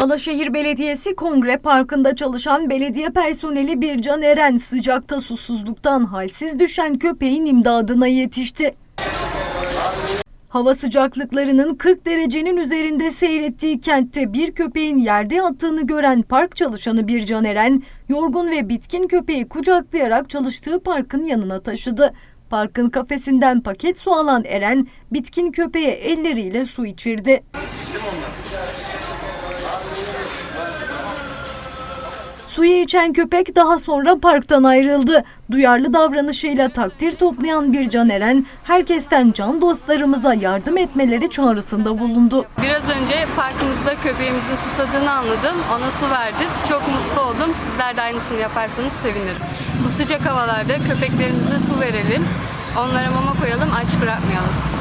Alaşehir Belediyesi Kongre Parkı'nda çalışan belediye personeli Bircan Eren sıcakta susuzluktan halsiz düşen köpeğin imdadına yetişti. Hava sıcaklıklarının 40 derecenin üzerinde seyrettiği kentte bir köpeğin yerde yattığını gören park çalışanı Bircan Eren, yorgun ve bitkin köpeği kucaklayarak çalıştığı parkın yanına taşıdı. Parkın kafesinden paket su alan Eren, bitkin köpeğe elleriyle su içirdi. Suyu içen köpek daha sonra parktan ayrıldı. Duyarlı davranışıyla takdir toplayan bir Eren, herkesten can dostlarımıza yardım etmeleri çağrısında bulundu. Biraz önce parkımızda köpeğimizin susadığını anladım. Ona su verdim. Çok mutlu oldum. Sizler de aynısını yaparsanız sevinirim. Bu sıcak havalarda köpeklerimize su verelim. Onlara mama koyalım, aç bırakmayalım.